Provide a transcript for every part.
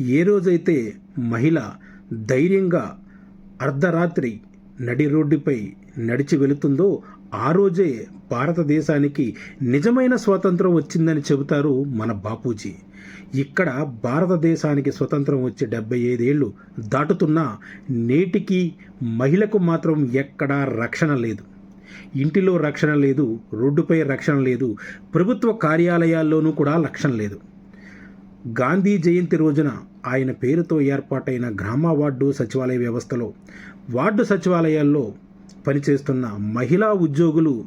ఏ రోజైతే మహిళ ధైర్యంగా అర్ధరాత్రి నడి రోడ్డుపై నడిచి వెళుతుందో ఆ రోజే భారతదేశానికి నిజమైన స్వాతంత్రం వచ్చిందని చెబుతారు మన బాపూజీ. ఇక్కడ భారతదేశానికి స్వతంత్రం వచ్చి డెబ్బై ఐదేళ్ళు దాటుతున్నా నేటికి మహిళకు మాత్రం ఎక్కడా రక్షణ లేదు. ఇంటిలో రక్షణ లేదు రోడ్డుపై రక్షణ లేదు ప్రభుత్వ కార్యాలయాల్లోనూ కూడా రక్షణ లేదు. గాంధీ జయంతి రోజున ఆయన పేరుతో ఏర్పాటైన గ్రామ వార్డు సచివాలయ వ్యవస్థలో వార్డు సచివాలయాల్లో పనిచేస్తున్న మహిళా ఉద్యోగులు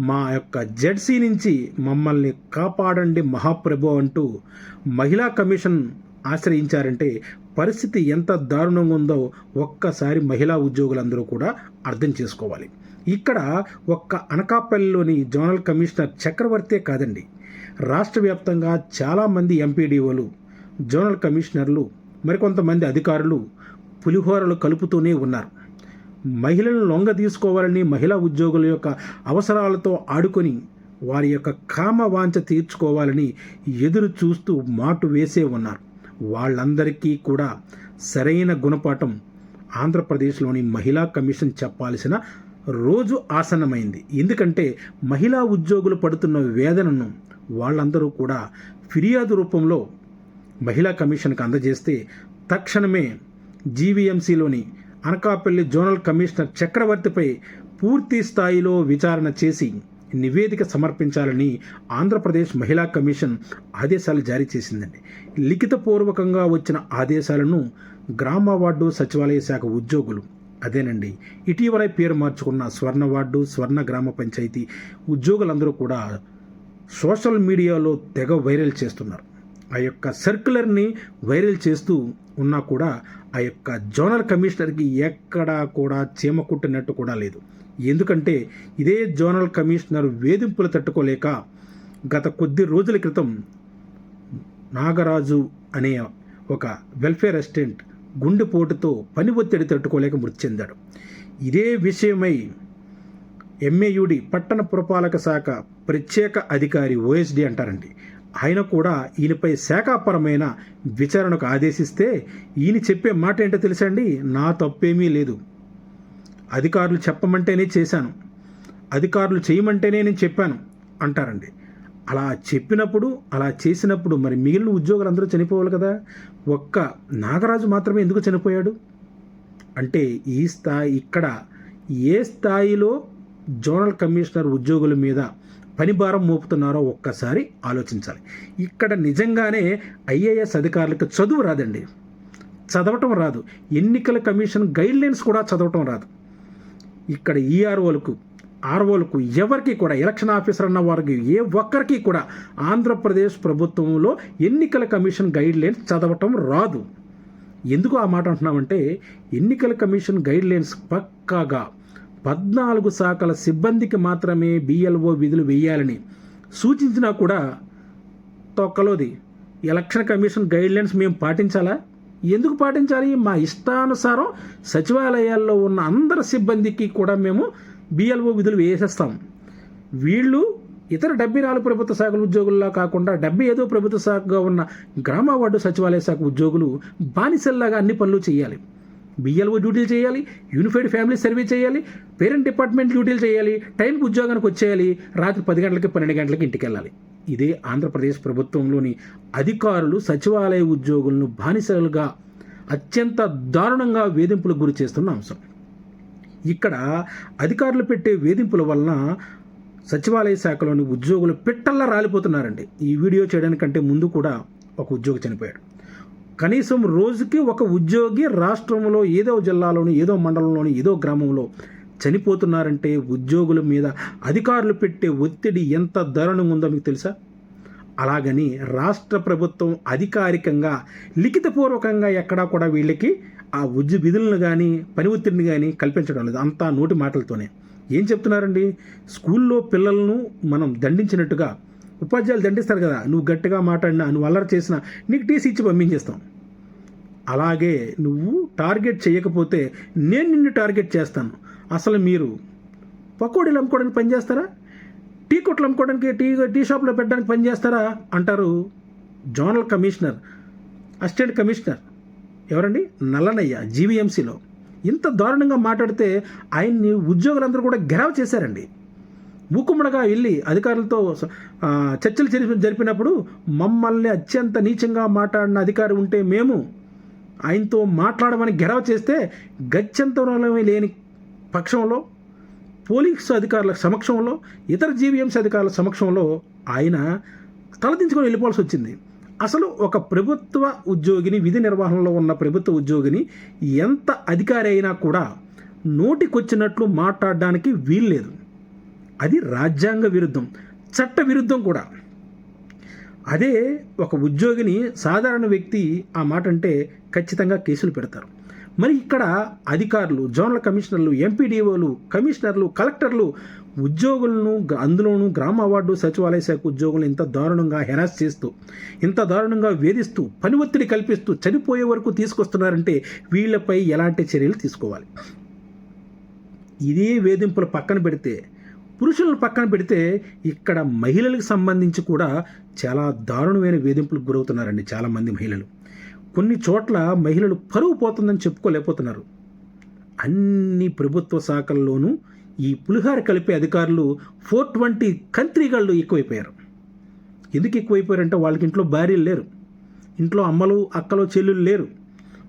మా యొక్క జెడ్సీ నుంచి మమ్మల్ని కాపాడండి మహాప్రభు అంటూ మహిళా కమిషన్ ఆశ్రయించారంటే పరిస్థితి ఎంత దారుణంగా ఉందో ఒక్కసారి మహిళా ఉద్యోగులందరూ కూడా అర్థం చేసుకోవాలి. ఇక్కడ ఒక్క అనకాపల్లిలోని జోనల్ కమిషనర్ చక్రవర్తే కాదండి. రాష్ట్ర వ్యాప్తంగా చాలామంది ఎంపీడీఓలు జోనల్ కమిషనర్లు మరికొంతమంది అధికారులు పులిహోరలు కలుపుతూనే ఉన్నారు. మహిళలను లొంగ తీసుకోవాలని మహిళా ఉద్యోగుల యొక్క అవసరాలతో ఆడుకొని వారి యొక్క కామ వాంఛ తీర్చుకోవాలని ఎదురు చూస్తూ మాటు వేసే ఉన్నారు. వాళ్ళందరికీ కూడా సరైన గుణపాఠం ఆంధ్రప్రదేశ్లోని మహిళా కమిషన్ చెప్పాల్సిన రోజు ఆసన్నమైంది. ఎందుకంటే మహిళా ఉద్యోగులు పడుతున్న వేదనను వాళ్ళందరూ కూడా ఫిర్యాదు రూపంలో మహిళా కమిషన్కి అందజేస్తే తక్షణమే జీవీఎంసీలోని అనకాపల్లి జోనల్ కమిషనర్ చక్రవర్తిపై పూర్తి స్థాయిలో విచారణ చేసి నివేదిక సమర్పించాలని ఆంధ్రప్రదేశ్ మహిళా కమిషన్ ఆదేశాలు జారీ చేసిందండి. లిఖితపూర్వకంగా వచ్చిన ఆదేశాలను గ్రామ వార్డు సచివాలయ శాఖ ఉద్యోగులు అదేనండి ఇటీవల పేరు మార్చుకున్న స్వర్ణ వార్డు స్వర్ణ గ్రామ పంచాయతీ ఉద్యోగులందరూ కూడా సోషల్ మీడియాలో తెగ వైరల్ చేస్తున్నారు. ఆ యొక్క సర్క్యులర్ని వైరల్ చేస్తూ ఉన్నా కూడా ఆ యొక్క జోనల్ కమిషనర్కి ఎక్కడా కూడా చీమ కుట్టినట్టు కూడా లేదు. ఎందుకంటే ఇదే జోనల్ కమిషనర్ వేధింపులు తట్టుకోలేక గత కొద్ది రోజుల క్రితం నాగరాజు అనే ఒక వెల్ఫేర్ అసిస్టెంట్ గుండెపోటుతో పని ఒత్తిడి తట్టుకోలేక మృతి చెందాడు. ఇదే విషయమై ఎంఏయుడి పట్టణ పురపాలక శాఖ ప్రత్యేక అధికారి ఓఎస్డి అంటారండి. ఆయన కూడా ఈయనపై శాఖాపరమైన విచారణకు ఆదేశిస్తే ఈయన చెప్పే మాట ఏంటో తెలుసండి? నా తప్పేమీ లేదు. అధికారులు చెప్పమంటేనే చేశాను. అధికారులు చేయమంటేనే నేను చెప్పాను అంటారండి. అలా చెప్పినప్పుడు అలా చేసినప్పుడు మరి మిగిలిన ఉద్యోగులు అందరూ చనిపోవాలి కదా? ఒక్క నాగరాజు మాత్రమే ఎందుకు చనిపోయాడు? అంటే ఈ స్థాయి ఇక్కడ ఏ స్థాయిలో జోనల్ కమిషనర్ ఉద్యోగుల మీద పని భారం మోపుతున్నారో ఒక్కసారి ఆలోచించాలి. ఇక్కడ నిజంగానే ఐఏఎస్ అధికారులకు చదువు రాదండి. చదవటం రాదు. ఎన్నికల కమిషన్ గైడ్లైన్స్ కూడా చదవటం రాదు. ఇక్కడ ఈఆర్ఓలకు ఆర్ఓలకు ఎవరికి కూడా ఎలక్షన్ ఆఫీసర్ అన్న వారికి ఏ ఒక్కరికి కూడా ఆంధ్రప్రదేశ్ ప్రభుత్వంలో ఎన్నికల కమిషన్ గైడ్లైన్స్ చదవటం రాదు. ఎందుకు ఆ మాట అంటున్నామంటే ఎన్నికల కమిషన్ గైడ్లైన్స్ పక్కాగా పద్నాలుగు శాఖల సిబ్బందికి మాత్రమే బిఎల్ఓ విధులు వేయాలని సూచించినా కూడా తొక్కలోది. ఎలక్షన్ కమిషన్ గైడ్లైన్స్ మేము పాటించాలా? ఎందుకు పాటించాలి? మా ఇష్టానుసారం సచివాలయాల్లో ఉన్న అందరి సిబ్బందికి కూడా మేము బిఎల్ఓ విధులు వేసేస్తాం. వీళ్ళు ఇతర డెబ్బై నాలుగు ప్రభుత్వ శాఖల ఉద్యోగుల్లా కాకుండా డెబ్బై ఐదో ప్రభుత్వ శాఖగా ఉన్న గ్రామ వార్డు సచివాలయ శాఖ ఉద్యోగులు బానిసల్లాగా అన్ని పనులు చేయాలి. బిఎల్ఓ డ్యూటీలు చేయాలి యూనిఫైడ్ ఫ్యామిలీ సర్వే చేయాలి పేరెంట్ డిపార్ట్మెంట్ డ్యూటీలు చేయాలి టైంకి ఉద్యోగానికి వచ్చేయాలి రాత్రి పది గంటలకి పన్నెండు గంటలకి ఇంటికి వెళ్ళాలి ఇదే ఆంధ్రప్రదేశ్ ప్రభుత్వంలోని అధికారులు సచివాలయ ఉద్యోగులను బానిసలుగా అత్యంత దారుణంగా వేధింపులకు గురి చేస్తున్న అంశం. ఇక్కడ అధికారులు పెట్టే వేధింపుల వలన సచివాలయ శాఖలోని ఉద్యోగులు పిట్టల్లా రాలిపోతున్నారండి. ఈ వీడియో చేయడానికంటే ముందు కూడా ఒక ఉద్యోగి చనిపోయాడు. కనీసం రోజుకి ఒక ఉద్యోగి రాష్ట్రంలో ఏదో జిల్లాలోని ఏదో మండలంలోని ఏదో గ్రామంలో చనిపోతున్నారంటే ఉద్యోగుల మీద అధికారులు పెట్టే ఒత్తిడి ఎంత దారుణంగా ఉందో మీకు తెలుసా? అలాగని రాష్ట్ర ప్రభుత్వం అధికారికంగా లిఖితపూర్వకంగా ఎక్కడా కూడా వీళ్ళకి ఆ ఉద్య విధులను కానీ పని ఒత్తిడిని కానీ కల్పించడం లేదు. అంతా నోటి మాటలతోనే. ఏం చెప్తున్నారండి? స్కూల్లో పిల్లలను మనం దండించినట్టుగా ఉపాధ్యాయులు దండిస్తారు కదా నువ్వు గట్టిగా మాట్లాడినా నువ్వు అల్లరి చేసినా నీకు టీసీ ఇచ్చి పంపించేస్తాం. అలాగే నువ్వు టార్గెట్ చేయకపోతే నేను నిన్ను టార్గెట్ చేస్తాను. అసలు మీరు పకోడీలు అమ్ముకోవడానికి పనిచేస్తారా టీ కొట్లు అమ్ముకోవడానికి టీ టీ షాప్లో పెట్టడానికి పనిచేస్తారా అంటారు జోనల్ కమిషనర్ అసిస్టెంట్ కమిషనర్. ఎవరండి? నల్లనయ్య జీవీఎంసీలో. ఇంత దారుణంగా మాట్లాడితే ఆయన్ని ఉద్యోగులందరూ కూడా గెరవ చేశారండి. ఊకుమ్మడగా వెళ్ళి అధికారులతో చర్చలు జరిపినప్పుడు మమ్మల్ని అత్యంత నీచంగా మాట్లాడిన అధికారి ఉంటే మేము ఆయనతో మాట్లాడమని గెరవ చేస్తే గత్యంతరమే లేని పక్షంలో పోలీసు అధికారుల సమక్షంలో ఇతర జీవీఎంసీ అధికారుల సమక్షంలో ఆయన తలదించుకొని వెళ్ళిపోవాల్సి వచ్చింది. అసలు ఒక ప్రభుత్వ ఉద్యోగిని విధి నిర్వహణలో ఉన్న ప్రభుత్వ ఉద్యోగిని ఎంత అధికారి అయినా కూడా నోటికొచ్చినట్లు మాట్లాడడానికి వీల్లేదు అది రాజ్యాంగ విరుద్ధం చట్ట విరుద్ధం కూడా. అదే ఒక ఉద్యోగిని సాధారణ వ్యక్తి ఆ మాట అంటే ఖచ్చితంగా కేసులు పెడతారు. మరి ఇక్కడ అధికారులు జోనల్ కమిషనర్లు ఎంపీడీఓలు కమిషనర్లు కలెక్టర్లు ఉద్యోగులను అందులోనూ గ్రామ వార్డు సచివాలయ శాఖ ఉద్యోగులను ఇంత దారుణంగా హెరాస్ చేస్తూ ఇంత దారుణంగా వేధిస్తూ పని ఒత్తిడి కల్పిస్తూ చనిపోయే వరకు తీసుకొస్తున్నారంటే వీళ్ళపై ఎలాంటి చర్యలు తీసుకోవాలి? ఇదే వేధింపులు పక్కన పెడితే పురుషులను పక్కన పెడితే ఇక్కడ మహిళలకు సంబంధించి కూడా చాలా దారుణమైన వేధింపులకు గురవుతున్నారండి చాలామంది మహిళలు. కొన్ని చోట్ల మహిళలు పరువు పోతుందని చెప్పుకోలేకపోతున్నారు. అన్ని ప్రభుత్వ శాఖల్లోనూ ఈ పులిహార కలిపే అధికారులు ఫోర్ ట్వంటీ కంత్రీగాళ్ళు ఎక్కువైపోయారు. ఎందుకు ఎక్కువైపోయారంటే వాళ్ళకి ఇంట్లో భార్యలు లేరు. ఇంట్లో అమ్మలు అక్కలు చెల్లెలు లేరు.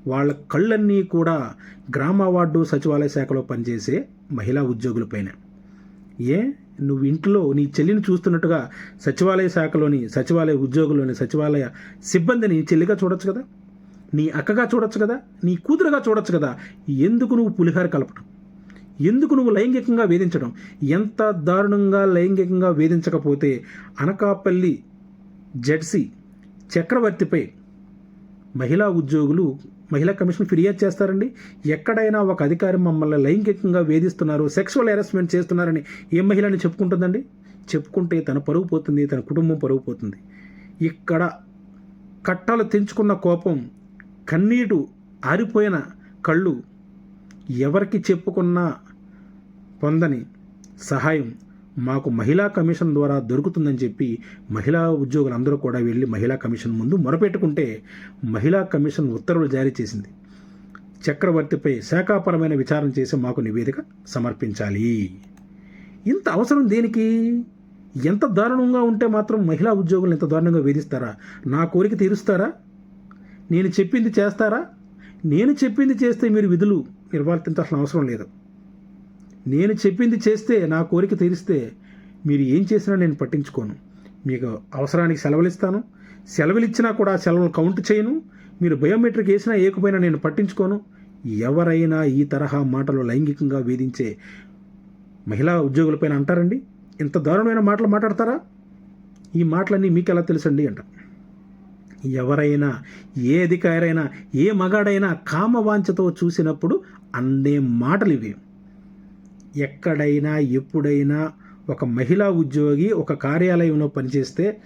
వాళ్ళ కళ్ళన్నీ కూడా గ్రామ వార్డు సచివాలయ శాఖలో పనిచేసే మహిళా ఉద్యోగులపైనే ఏ? నువ్వు ఇంట్లో నీ చెల్లిని చూస్తున్నట్టుగా సచివాలయ శాఖలోని సచివాలయ ఉద్యోగులోని సచివాలయ సిబ్బందిని చెల్లిగా చూడొచ్చు కదా? నీ అక్కగా చూడొచ్చు కదా? నీ కూతురుగా చూడొచ్చు కదా? ఎందుకు నువ్వు పులిహార కలపడం ఎందుకు నువ్వు లైంగికంగా వేధించడం ఎంత దారుణంగా లైంగికంగా వేధించకపోతే అనకాపల్లి జెడ్సీ చక్రవర్తిపై మహిళా ఉద్యోగులు మహిళా కమిషన్ ఫిర్యాదు చేస్తారండి. ఎక్కడైనా ఒక అధికారి మమ్మల్ని లైంగికంగా వేధిస్తున్నారు సెక్షువల్ హెరాస్మెంట్ చేస్తున్నారని ఏ మహిళని చెప్పుకుంటుందండి? చెప్పుకుంటే తన పరుగు పోతుంది తన కుటుంబం పరుగు పోతుంది. ఇక్కడ కట్టలు తెంచుకున్న కోపం కన్నీటు ఆరిపోయిన కళ్ళు ఎవరికి చెప్పుకున్నా పొందని సహాయం మాకు మహిళా కమిషన్ ద్వారా దొరుకుతుందని చెప్పి మహిళా ఉద్యోగులందరూ కూడా వెళ్ళి మహిళా కమిషన్ ముందు మొరపెట్టుకుంటే మహిళా కమిషన్ ఉత్తర్వులు జారీ చేసింది. చక్రవర్తిపై శాఖాపరమైన విచారణ చేసి మాకు నివేదిక సమర్పించాలి. ఇంత అవసరం దేనికి? ఎంత దారుణంగా ఉంటే మాత్రం మహిళా ఉద్యోగులు ఇంత దారుణంగా వేధిస్తారా? నా కోరిక తీరుస్తారా? నేను చెప్పింది చేస్తారా? నేను చెప్పింది చేస్తే మీరు విధులు నిర్వర్తించాల్సిన అవసరం లేదు. నేను చెప్పింది చేస్తే నా కోరిక తీరిస్తే మీరు ఏం చేసినా నేను పట్టించుకోను. మీకు అవసరానికి సెలవులు ఇస్తాను సెలవులు ఇచ్చినా కూడా సెలవులు కౌంట్ చేయను. మీరు బయోమెట్రిక్ వేసినా ఏకపోయినా నేను పట్టించుకోను. ఎవరైనా ఈ తరహా మాటలు లైంగికంగా వేధించే మహిళా ఉద్యోగులపైన అంటారండి? ఇంత దారుణమైన మాటలు మాట్లాడతారా? ఈ మాటలన్నీ మీకు ఎలా తెలుసండి అంట. ఎవరైనా ఏ అధికారైనా ఏ మగాడైనా కామవాంఛతో చూసినప్పుడు అన్నే మాటలు ఇవి ఎక్కడైనా ఎప్పుడైనా ఒక మహిళా ఉద్యోగి ఒక కార్యాలయంలో పనిచేస్తే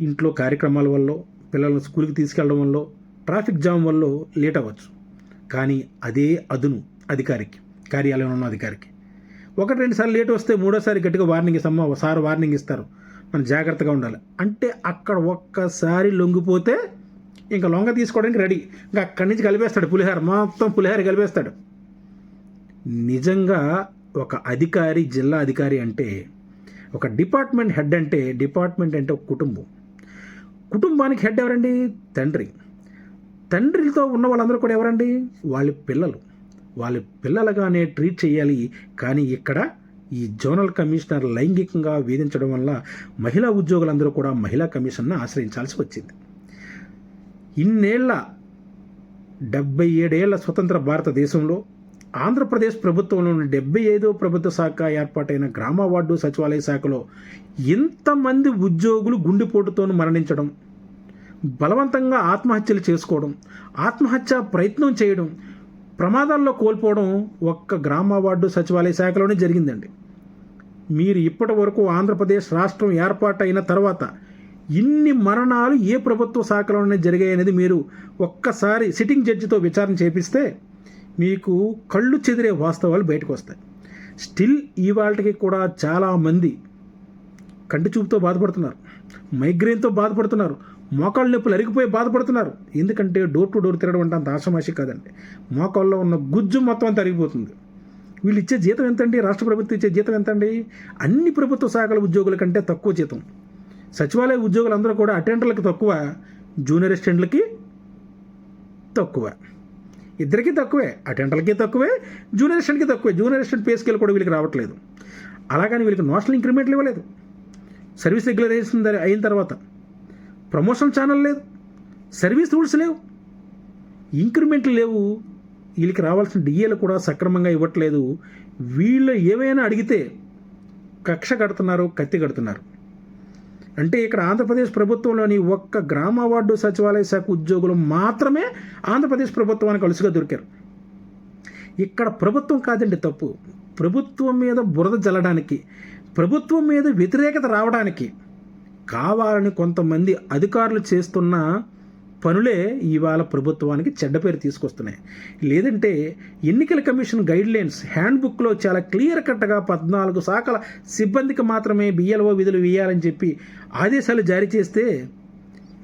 ఇంట్లో కార్యక్రమాల వల్ల పిల్లలను స్కూల్కి తీసుకెళ్ళడం వల్ల ట్రాఫిక్ జామ్ వల్ల లేట్ అవ్వచ్చు. కానీ అదే అదును అధికారికి కార్యాలయంలో ఉన్న అధికారికి. ఒకటి రెండు సార్లు లేట్ వస్తే మూడోసారి గట్టిగా వార్నింగ్ ఇస్తామో ఒకసారి వార్నింగ్ ఇస్తారు. మనం జాగ్రత్తగా ఉండాలి. అంటే అక్కడ ఒక్కసారి లొంగిపోతే ఇంకా లొంగ తీసుకోవడానికి రెడీ. ఇంకా అక్కడి నుంచి కలిపేస్తాడు పులిహార. మొత్తం పులిహార కలిపేస్తాడు. నిజంగా ఒక అధికారి జిల్లా అధికారి అంటే ఒక డిపార్ట్మెంట్ హెడ్ అంటే డిపార్ట్మెంట్ అంటే ఒక కుటుంబం. కుటుంబానికి హెడ్ ఎవరండి? తండ్రి. తండ్రితో ఉన్న వాళ్ళందరూ కూడా ఎవరండి? వాళ్ళ పిల్లలు. వాళ్ళ పిల్లలుగానే ట్రీట్ చేయాలి. కానీ ఇక్కడ ఈ జోనల్ కమిషనర్ లైంగికంగా వేధించడం వల్ల మహిళా ఉద్యోగులందరూ కూడా మహిళా కమిషన్ను ఆశ్రయించాల్సి వచ్చింది. ఇన్నేళ్ళ డెబ్బై ఏడేళ్ళ స్వతంత్ర భారతదేశంలో ఆంధ్రప్రదేశ్ ప్రభుత్వంలోని డెబ్బై ఐదో ప్రభుత్వ శాఖ ఏర్పాటైన గ్రామ వార్డు సచివాలయ శాఖలో ఇంతమంది ఉద్యోగులు గుండెపోటుతో మరణించడం బలవంతంగా ఆత్మహత్యలు చేసుకోవడం ఆత్మహత్య ప్రయత్నం చేయడం ప్రమాదాల్లో కోల్పోవడం ఒక్క గ్రామ వార్డు సచివాలయ శాఖలోనే జరిగిందండి. మీరు ఇప్పటి వరకు ఆంధ్రప్రదేశ్ రాష్ట్రం ఏర్పాటైన తర్వాత ఇన్ని మరణాలు ఏ ప్రభుత్వ శాఖలోనే జరిగాయనేది మీరు ఒక్కసారి సిట్టింగ్ జడ్జితో విచారణ చేపిస్తే మీకు కళ్ళు చెదిరే వాస్తవాలు బయటకు వస్తాయి. స్టిల్ ఇవాళకి కూడా చాలామంది కంటి చూపుతో బాధపడుతున్నారు. మైగ్రేన్తో బాధపడుతున్నారు. మోకాళ్ళ నొప్పులు అరిగిపోయి బాధపడుతున్నారు. ఎందుకంటే డోర్ టు డోర్ తిరగడం అంటే అంత ఆశమాషి కాదండి. మోకాళ్ళలో ఉన్న గుజ్జు మొత్తం అంతా అరిగిపోతుంది. వీళ్ళు ఇచ్చే జీతం ఎంతండి? రాష్ట్ర ప్రభుత్వం ఇచ్చే జీతం ఎంతండి? అన్ని ప్రభుత్వ శాఖల ఉద్యోగుల కంటే తక్కువ జీతం. సచివాలయ ఉద్యోగులందరూ కూడా అటెండర్లకు తక్కువ జూనియర్ అసిస్టెంట్లకి తక్కువ. ఇద్దరికీ తక్కువే అటెంటర్లకి తక్కువే జూనియర్ అసిస్టెంట్కి తక్కువే. జూనియర్ అసిస్టెంట్ పే స్కేల్ కూడా వీళ్ళకి రావట్లేదు. అలాగని వీళ్ళకి నోషనల్ ఇంక్రిమెంట్లు ఇవ్వలేదు. సర్వీస్ రెగ్యులరైజేషన్ అయిన తర్వాత ప్రమోషన్ ఛానల్ లేదు సర్వీస్ రూల్స్ లేవు. ఇంక్రిమెంట్లు లేవు. వీళ్ళకి రావాల్సిన డిఏలు కూడా సక్రమంగా ఇవ్వట్లేదు. వీళ్ళు ఏవైనా అడిగితే కక్ష కడుతున్నారు కత్తి కడుతున్నారు. అంటే ఇక్కడ ఆంధ్రప్రదేశ్ ప్రభుత్వంలోని ఒక్క గ్రామ వార్డు సచివాలయ శాఖ ఉద్యోగులు మాత్రమే ఆంధ్రప్రదేశ్ ప్రభుత్వానికి అలుసుగా దొరికారు. ఇక్కడ ప్రభుత్వం కాదండి తప్పు. ప్రభుత్వం మీద బురద జల్లడానికి ప్రభుత్వం మీద వ్యతిరేకత రావడానికి కావాలని కొంతమంది అధికారులు చేస్తున్న పనులే ఇవాళ ప్రభుత్వానికి చెడ్డ పేరు తీసుకొస్తున్నాయి. లేదంటే ఎన్నికల కమిషన్ గైడ్లైన్స్ హ్యాండ్బుక్లో చాలా క్లియర్ కట్గా పద్నాలుగు శాఖల సిబ్బందికి మాత్రమే బిఎల్ఓ విధులు వేయాలని చెప్పి ఆదేశాలు జారీ చేస్తే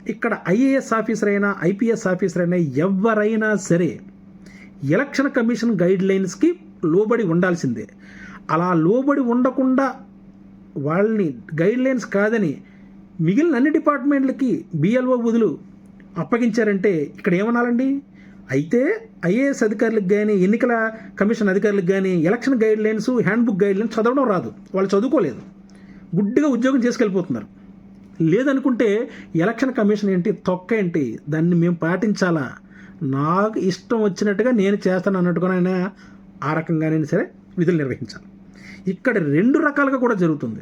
ఇక్కడ ఐఏఎస్ ఆఫీసర్ అయినా ఐపీఎస్ ఆఫీసర్ అయినా ఎవరైనా సరే ఎలక్షన్ కమిషన్ గైడ్లైన్స్కి లోబడి ఉండాల్సిందే. అలా లోబడి ఉండకుండా వాళ్ళని గైడ్లైన్స్ కాదని మిగిలిన అన్ని డిపార్ట్మెంట్లకి బిఎల్ఓ విధులు అప్పగించారంటే ఇక్కడ ఏమనాలండి? అయితే ఐఏఎస్ అధికారులకు కానీ ఎన్నికల కమిషన్ అధికారులకు కానీ election guidelines handbook guidelines చదవడం రాదు. వాళ్ళు చదువుకోలేదు. గుడ్డిగా ఉద్యోగం చేసుకెళ్ళిపోతున్నారు. లేదనుకుంటే ఎలక్షన్ కమిషన్ ఏంటి తొక్క ఏంటి దాన్ని మేము పాటించాలా? నాకు ఇష్టం వచ్చినట్టుగా నేను చేస్తాను అన్నట్టుగానైనా ఆ రకంగానైనా సరే విధులు నిర్వహించాలి. ఇక్కడ రెండు రకాలుగా కూడా జరుగుతుంది.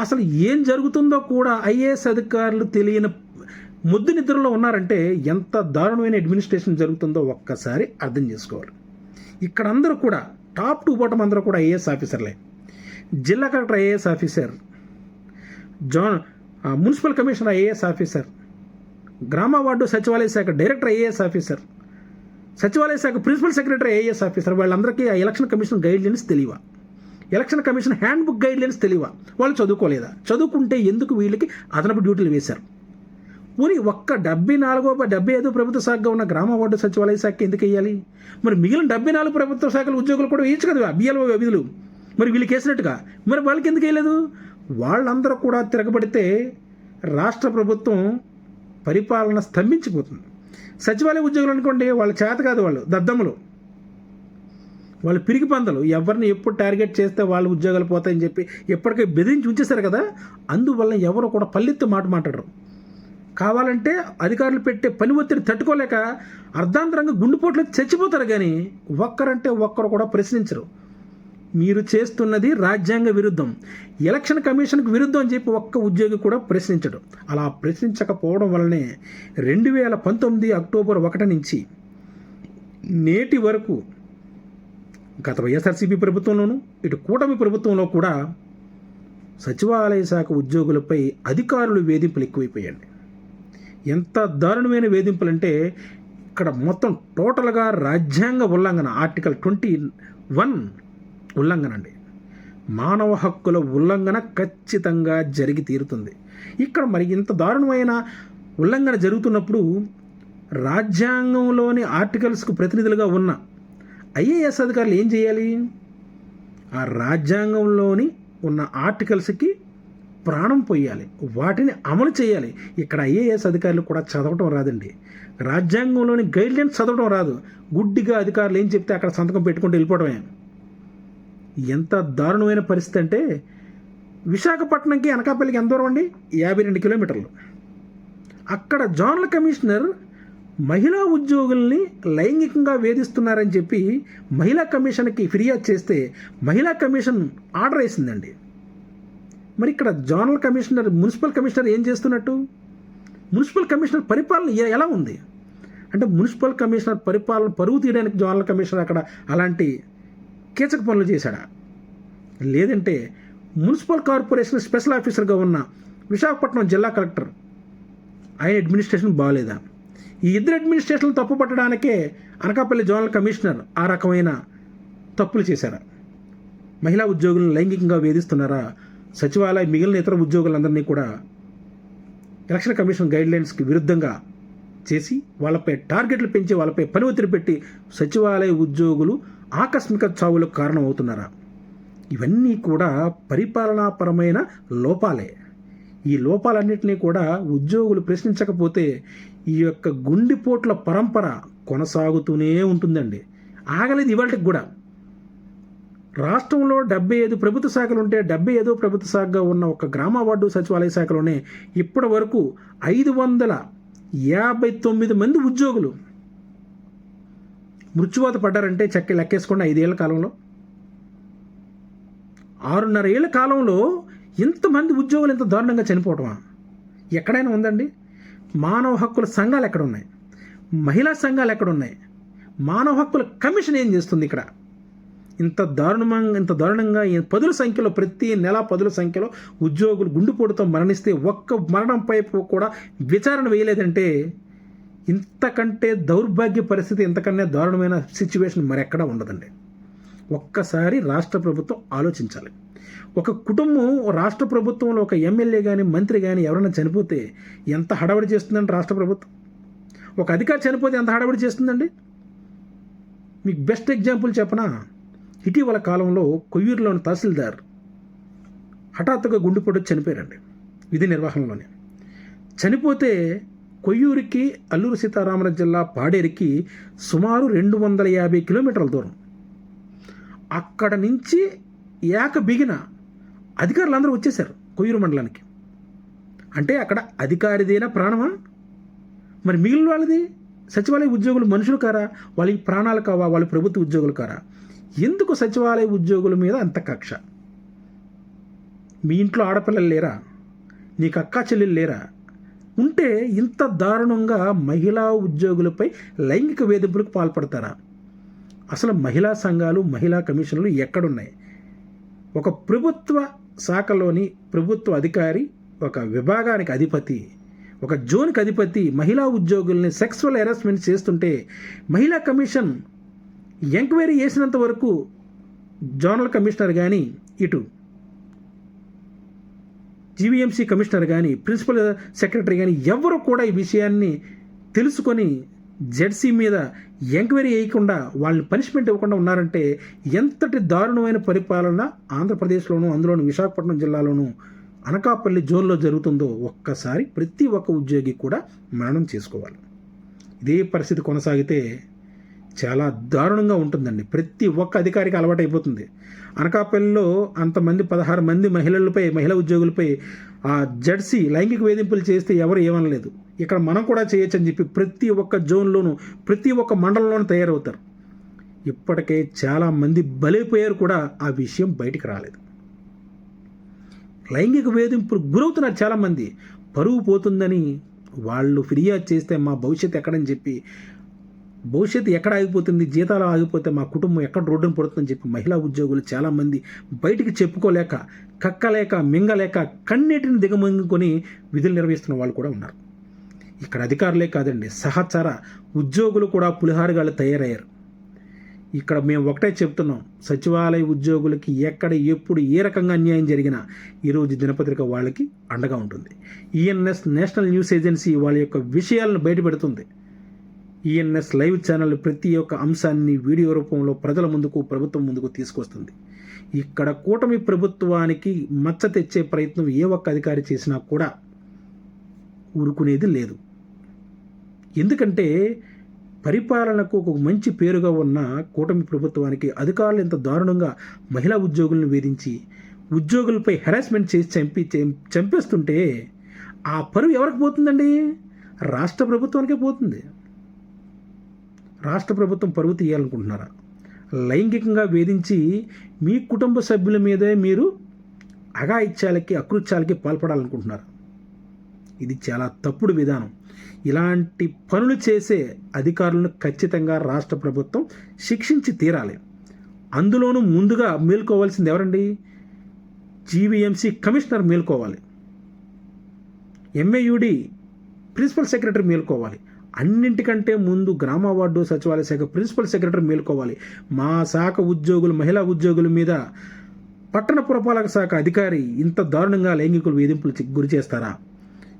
అసలు ఏం జరుగుతుందో కూడా ఐఏఎస్ అధికారులు తెలియని ముద్దు నిద్రలో ఉన్నారంటే ఎంత దారుణమైన అడ్మినిస్ట్రేషన్ జరుగుతుందో ఒక్కసారి అర్థం చేసుకోవాలి. ఇక్కడ అందరూ కూడా టాప్ టు బాటం అందరూ కూడా ఐఏఎస్ ఆఫీసర్లే జిల్లా collector IAS officer zone municipal commissioner IAS officer గ్రామ వార్డు సచివాలయ శాఖ డైరెక్టర్ ఐఏఎస్ ఆఫీసర్ సచివాలయ శాఖ ప్రిన్సిపల్ సెక్రటరీ ఐఏఎస్ ఆఫీసర్ వాళ్ళందరికీ ఆ election commission guidelines తెలియవా? Election commission handbook guidelines guidelines తెలియవా? వాళ్ళు చదువుకోలేదా? చదువుకుంటే ఎందుకు వీళ్ళకి అదనపు డ్యూటీలు వేశారు? పోనీ ఒక్క డెబ్బై నాలుగో డెబ్బై ఐదో ప్రభుత్వ శాఖగా ఉన్న గ్రామ వార్డు సచివాలయ శాఖ ఎందుకు వేయాలి? మరి మిగిలిన డెబ్బై నాలుగు ప్రభుత్వ శాఖల ఉద్యోగులు కూడా వేయచ్చు కదా బిఎల్ఓ విధులు? మరి వీళ్ళకి వేసినట్టుగా మరి వాళ్ళకి ఎందుకు వేయలేదు? వాళ్ళందరూ కూడా తిరగబడితే రాష్ట్ర ప్రభుత్వం పరిపాలన స్తంభించిపోతుంది. సచివాలయ ఉద్యోగులు అనుకోండి వాళ్ళ చేత కాదు వాళ్ళు దద్దమ్మలు. వాళ్ళు పిరిగి పందలు. ఎవరిని ఎప్పుడు టార్గెట్ చేస్తే వాళ్ళ ఉద్యోగాలు పోతాయని చెప్పి ఎప్పటికీ బెదిరించి ఉంచేశారు కదా? అందువల్ల ఎవరు కూడా పల్లెత్తు మాట మాట్లాడరు. కావాలంటే అధికారులు పెట్టే పని ఒత్తిడి తట్టుకోలేక అర్ధాంతరంగా గుండెపోట్లు చచ్చిపోతారు కానీ ఒక్కరంటే ఒక్కరు కూడా ప్రశ్నించరు. మీరు చేస్తున్నది రాజ్యాంగ విరుద్ధం. ఎలక్షన్ కమిషన్కి విరుద్ధం అని చెప్పి ఒక్క ఉద్యోగి కూడా ప్రశ్నించడు. అలా ప్రశ్నించకపోవడం వల్లనే రెండు వేల పంతొమ్మిది అక్టోబర్ ఒకటి నుంచి నేటి వరకు గత వైఎస్ఆర్సీపీ ప్రభుత్వంలోనూ ఇటు కూటమి ప్రభుత్వంలో కూడా సచివాలయ శాఖ ఉద్యోగులపై అధికారులు వేధింపులు ఎక్కువైపోయాయండి. ఎంత దారుణమైన వేధింపులు అంటే ఇక్కడ మొత్తం టోటల్గా రాజ్యాంగ ఉల్లంఘన ఆర్టికల్ ట్వంటీ వన్ ఉల్లంఘన అండి మానవ హక్కుల ఉల్లంఘన ఖచ్చితంగా జరిగి తీరుతుంది. ఇక్కడ మరి ఇంత దారుణమైన ఉల్లంఘన జరుగుతున్నప్పుడు రాజ్యాంగంలోని ఆర్టికల్స్కు ప్రతినిధులుగా ఉన్న ఐఏఎస్ అధికారులు ఏం చేయాలి? ఆ రాజ్యాంగంలోని ఉన్న ఆర్టికల్స్కి ప్రాణం పోయాలి. వాటిని అమలు చేయాలి. ఇక్కడ ఐఏఎస్ అధికారులు కూడా చదవటం రాదండి. రాజ్యాంగంలోని గైడ్లైన్స్ చదవడం రాదు. గుడ్డిగా అధికారులు ఏం చెప్తే అక్కడ సంతకం పెట్టుకుంటూ వెళ్ళిపోవడమే ఎంత దారుణమైన పరిస్థితి అంటే విశాఖపట్నంకి అనకాపల్లికి ఎంత దూరం అండి? యాభై రెండు కిలోమీటర్లు. అక్కడ జోనల్ కమిషనర్ మహిళా ఉద్యోగుల్ని లైంగికంగా వేధిస్తున్నారని చెప్పి మహిళా కమిషన్కి ఫిర్యాదు చేస్తే మహిళా కమిషన్ ఆర్డర్ వేసిందండి. మరి ఇక్కడ జోనల్ కమిషనర్ మున్సిపల్ కమిషనర్ ఏం చేస్తున్నట్టు? మున్సిపల్ కమిషనర్ పరిపాలన ఎలా ఉంది? అంటే మున్సిపల్ కమిషనర్ పరిపాలన పరుగు తీయడానికి జోనల్ కమిషనర్ అక్కడ అలాంటి కీచక పనులు చేశాడా? లేదంటే మున్సిపల్ కార్పొరేషన్ స్పెషల్ ఆఫీసర్గా ఉన్న విశాఖపట్నం జిల్లా కలెక్టర్ ఆయన అడ్మినిస్ట్రేషన్ బాగాలేదా ఈ ఇద్దరు అడ్మినిస్ట్రేషన్ తప్పు పట్టడానికే అనకాపల్లి జోనల్ కమిషనర్ ఆ రకమైన తప్పులు చేశారా? మహిళా ఉద్యోగులను లైంగికంగా వేధిస్తున్నారా? సచివాలయ మిగిలిన ఇతర ఉద్యోగులందరినీ కూడా ఎలక్షన్ కమిషన్ గైడ్లైన్స్కి విరుద్ధంగా చేసి వాళ్ళపై టార్గెట్లు పెంచి వాళ్ళపై పని ఒత్తిడి పెట్టి సచివాలయ ఉద్యోగులు ఆకస్మిక చావులకు కారణమవుతున్నారా? ఇవన్నీ కూడా పరిపాలనాపరమైన లోపాలే. ఈ లోపాలన్నింటినీ కూడా ఉద్యోగులు ప్రశ్నించకపోతే ఈ యొక్క గుండెపోట్ల పరంపర కొనసాగుతూనే ఉంటుందండి. ఆగలేదు ఇవాళకి కూడా. రాష్ట్రంలో డెబ్బై ఐదు ప్రభుత్వ శాఖలు ఉంటే డెబ్బై ఐదో ప్రభుత్వ శాఖగా ఉన్న ఒక గ్రామ వార్డు సచివాలయ శాఖలోనే ఇప్పటి వరకు ఐదు వందల యాభై తొమ్మిది మంది ఉద్యోగులు మృత్యువాత పడ్డారంటే చెక్క లెక్కేసుకోండి ఐదేళ్ళ కాలంలో. ఆరున్నర ఏళ్ళ కాలంలో ఇంతమంది ఉద్యోగులు ఇంత దారుణంగా చనిపోవటమా? ఎక్కడైనా ఉందండి? మానవ హక్కుల సంఘాలు ఎక్కడ ఉన్నాయి మహిళా సంఘాలు ఎక్కడ ఉన్నాయి మానవ హక్కుల కమిషన్ ఏం చేస్తుంది ఇక్కడ? ఇంత దారుణంగా ఇంత దారుణంగా పదుల సంఖ్యలో ప్రతి నెల పదుల సంఖ్యలో ఉద్యోగులు గుండెపోటుతో మరణిస్తే ఒక్క మరణంపై కూడా విచారణ వేయలేదంటే ఇంతకంటే దౌర్భాగ్య పరిస్థితి ఇంతకన్నా దారుణమైన సిచ్యువేషన్ మరెక్కడా ఉండదండి. ఒక్కసారి రాష్ట్ర ప్రభుత్వం ఆలోచించాలి. ఒక కుటుంబం రాష్ట్ర ప్రభుత్వంలో ఒక ఎమ్మెల్యే కానీ మంత్రి కానీ ఎవరైనా చనిపోతే ఎంత హడావిడి చేస్తుందండి రాష్ట్ర ప్రభుత్వం? ఒక అధికారి చనిపోతే ఎంత హడావిడి చేస్తుందండి? మీకు బెస్ట్ ఎగ్జాంపుల్ చెప్పనా? ఇటీవల కాలంలో కొయ్యూరులోని తహసీల్దార్ హఠాత్తుగా గుండెపోటు చనిపోయారండి. విధి నిర్వహణలోనే. చనిపోతే కొయ్యూరికి అల్లూరు సీతారామరాజు జిల్లా పాడేరికి సుమారు రెండు వందల యాభై కిలోమీటర్ల దూరం. అక్కడ నుంచి ఏక బిగిన అధికారులు అందరూ వచ్చేసారు కొయ్యూరు మండలానికి. అంటే అక్కడ అధికారిదేనా ప్రాణమా? మరి మిగిలిన వాళ్ళది? సచివాలయ ఉద్యోగులు మనుషులు కారా? వాళ్ళకి ప్రాణాలు కావా? వాళ్ళ ప్రభుత్వ ఉద్యోగులు కారా? ఎందుకు సచివాలయ ఉద్యోగుల మీద అంత కక్ష? మీ ఇంట్లో ఆడపిల్లలు లేరా? నీకు అక్కా చెల్లెలు లేరా? ఉంటే ఇంత దారుణంగా మహిళా ఉద్యోగులపై లైంగిక వేధింపులకు పాల్పడతారా? అసలు మహిళా సంఘాలు మహిళా కమిషన్లు ఎక్కడున్నాయి? ఒక ప్రభుత్వ శాఖలోని ప్రభుత్వ అధికారి ఒక విభాగానికి అధిపతి ఒక జోన్కి అధిపతి మహిళా ఉద్యోగుల్ని సెక్సువల్ హెరాస్మెంట్ చేస్తుంటే మహిళా కమిషన్ ఎంక్వైరీ చేసినంత వరకు జోనల్ కమిషనర్ కానీ ఇటు జీవీఎంసీ కమిషనర్ కానీ ప్రిన్సిపల్ సెక్రటరీ కానీ ఎవరు కూడా ఈ విషయాన్ని తెలుసుకొని జెడ్సీ మీద ఎంక్వైరీ చేయకుండా వాళ్ళని పనిష్మెంట్ ఇవ్వకుండా ఉన్నారంటే ఎంతటి దారుణమైన పరిపాలన ఆంధ్రప్రదేశ్లోను అందులోను విశాఖపట్నం జిల్లాలోను అనకాపల్లి జోన్లో జరుగుతుందో ఒక్కసారి ప్రతి ఒక్క ఉద్యోగి కూడా మరణం చేసుకోవాలి. ఇదే పరిస్థితి కొనసాగితే చాలా దారుణంగా ఉంటుందండి. ప్రతి ఒక్క అధికారికి అలవాటైపోతుంది. అనకాపల్లిలో అంతమంది పదహారు మంది మహిళలపై మహిళా ఉద్యోగులపై ఆ జడ్సీ లైంగిక వేధింపులు చేస్తే ఎవరు ఏమనలేదు. ఇక్కడ మనం కూడా చేయొచ్చు అని చెప్పి ప్రతి ఒక్క జోన్లోనూ ప్రతి ఒక్క మండలంలోనూ తయారవుతారు. ఇప్పటికే చాలామంది బలైపోయారు కూడా ఆ విషయం బయటికి రాలేదు. లైంగిక వేధింపులు గురవుతున్నారు చాలామంది. పరువు పోతుందని వాళ్ళు ఫిర్యాదు చేస్తే మా భవిష్యత్తు ఎక్కడని చెప్పి భవిష్యత్తు ఎక్కడ ఆగిపోతుంది? జీతాలు ఆగిపోతే మా కుటుంబం ఎక్కడ రోడ్డున పడుతుందని చెప్పి మహిళా ఉద్యోగులు చాలామంది బయటికి చెప్పుకోలేక కక్కలేక మింగలేక కన్నీటిని దిగమంగుకొని విధులు నిర్వహిస్తున్న వాళ్ళు కూడా ఉన్నారు. ఇక్కడ అధికారులే కాదండి సహచర ఉద్యోగులు కూడా పులిహారుగాళ్ళు తయారయ్యారు. ఇక్కడ మేము ఒకటే చెప్తున్నాం సచివాలయ ఉద్యోగులకి ఎక్కడ ఎప్పుడు ఏ రకంగా అన్యాయం జరిగినా ఈరోజు దినపత్రిక వాళ్ళకి అండగా ఉంటుంది. ఈఎన్ఎస్ నేషనల్ న్యూస్ ఏజెన్సీ వాళ్ళ యొక్క విషయాలను బయటపెడుతుంది. ఈఎన్ఎస్ లైవ్ ఛానల్ ప్రతి ఒక్క అంశాన్ని వీడియో రూపంలో ప్రజల ముందుకు ప్రభుత్వం ముందుకు తీసుకొస్తుంది. ఇక్కడ కూటమి ప్రభుత్వానికి మచ్చ తెచ్చే ప్రయత్నం ఏ ఒక్క అధికారి చేసినా కూడా ఊరుకునేది లేదు. ఎందుకంటే పరిపాలనకు ఒక మంచి పేరుగా ఉన్న కూటమి ప్రభుత్వానికి అధికారులు ఇంత దారుణంగా మహిళా ఉద్యోగులను వేధించి ఉద్యోగులపై హెరాస్మెంట్ చేసి చంపి చంపేస్తుంటే ఆ పరువు ఎవరికి పోతుందండి? రాష్ట్ర ప్రభుత్వానికే పోతుంది. రాష్ట్ర ప్రభుత్వం పరువు తీయాలనుకుంటున్నారా? లైంగికంగా వేధించి మీ కుటుంబ సభ్యుల మీదే మీరు అఘాయిత్యాలకి అకృత్యాలకి పాల్పడాలనుకుంటున్నారు? ఇది చాలా తప్పుడు విధానం. ఇలాంటి పనులు చేసే అధికారులను ఖచ్చితంగా రాష్ట్ర ప్రభుత్వం శిక్షించి తీరాలి. అందులోనూ ముందుగా మేల్కోవాల్సింది ఎవరండి? జీవీఎంసీ కమిషనర్ మేల్కోవాలి. ఎంఏయుడి ప్రిన్సిపల్ సెక్రటరీ మేల్కోవాలి. అన్నింటికంటే ముందు గ్రామ వార్డు సచివాలయ శాఖ ప్రిన్సిపల్ సెక్రటరీ మేల్కోవాలి. మా శాఖ ఉద్యోగులు మహిళా ఉద్యోగుల మీద పట్టణ పురపాలక శాఖ అధికారి ఇంత దారుణంగా లైంగికులు వేధింపులు గురి చేస్తారా?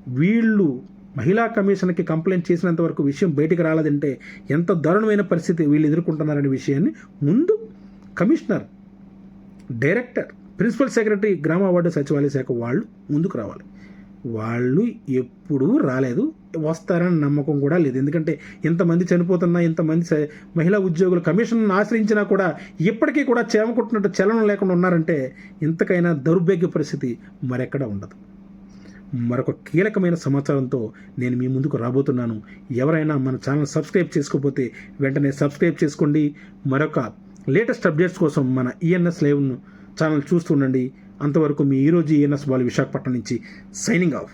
వీళ్ళు మహిళా కమిషన్కి కంప్లైంట్ చేసినంత వరకు విషయం బయటికి రాలేదంటే ఎంత దారుణమైన పరిస్థితి వీళ్ళు ఎదుర్కొంటున్నారనే విషయాన్ని ముందు కమిషనర్ డైరెక్టర్ ప్రిన్సిపల్ సెక్రటరీ గ్రామ వార్డు సచివాలయ శాఖ వాళ్ళు ముందుకు రావాలి. వాళ్ళు ఎప్పుడూ రాలేదు. వస్తారని నమ్మకం కూడా లేదు. ఎందుకంటే ఇంతమంది చనిపోతున్నా ఇంతమంది మహిళా ఉద్యోగులు కమిషన్ ఆశ్రయించినా కూడా ఇప్పటికీ కూడా చేమకుట్టినట్టు చలనం లేకుండా ఉన్నారంటే ఇంతకైనా దౌర్భాగ్య పరిస్థితి మరెక్కడ ఉండదు. మరొక కీలకమైన సమాచారంతో నేను మీ ముందుకు రాబోతున్నాను. ఎవరైనా మన ఛానల్ సబ్స్క్రైబ్ చేసుకోకపోతే వెంటనే సబ్స్క్రైబ్ చేసుకోండి. మరొక లేటెస్ట్ అప్డేట్స్ కోసం మన ఈఎన్ఎస్ లైవ్ను ఛానల్ చూస్తుండండి అంతవరకు మీ ఈరోజు ఈఎన్ఎస్ బాల్ విశాఖపట్నం నుంచి సైనింగ్ ఆఫ్.